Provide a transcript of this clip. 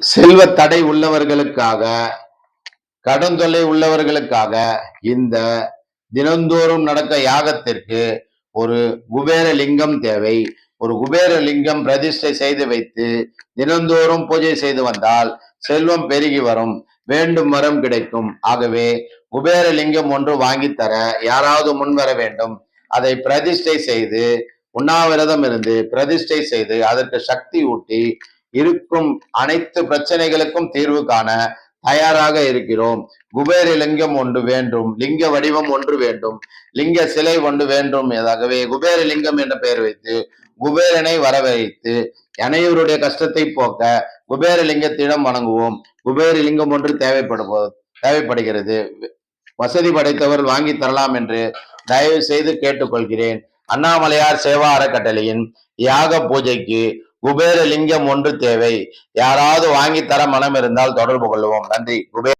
செல்வ தடை உள்ளவர்களுக்காக கடன் தொல்லை உள்ளவர்களுக்காக இந்த தினந்தோறும் நடக்க யாகத்திற்கு ஒரு குபேர லிங்கம் தேவை. ஒரு குபேர லிங்கம் பிரதிஷ்டை செய்து வைத்து தினந்தோறும் பூஜை செய்து வந்தால் செல்வம் பெருகி வரும் வேண்டும் வரம் கிடைக்கும். ஆகவே குபேர லிங்கம் ஒன்று வாங்கித்தர தர யாராவது முன்வர வேண்டும். அதை பிரதிஷ்டை செய்து உண்ணாவிரதம் இருந்து பிரதிஷ்டை செய்து அதற்கு சக்தி ஊட்டி இருக்கும் அனைத்து பிரச்சனைகளுக்கும் தீர்வு காண தயாராக இருக்கிறோம். குபேர லிங்கம் ஒன்று வேண்டும் லிங்க வடிவம் ஒன்று வேண்டும் லிங்க சிலை ஒன்று வேண்டும் ஆகவே குபேர லிங்கம் என்ற பெயர் வைத்து குபேரனை வரவழைத்து அனைவருடைய கஷ்டத்தை போக்க குபேர லிங்கத்திடம் வணங்குவோம். குபேர லிங்கம் ஒன்று தேவைப்படுவோ தேவைப்படுகிறது. வசதி படைத்தவர் வாங்கி தரலாம் என்று தயவு செய்து கேட்டுக்கொள்கிறேன். அண்ணாமலையார் சேவா அறக்கட்டளையின் யாக பூஜைக்கு குபேர லிங்கம் ஒன்று தேவை. யாராவது வாங்கி தர மனம் இருந்தால் தொடர்பு கொள்வோம் நன்றி. குபேர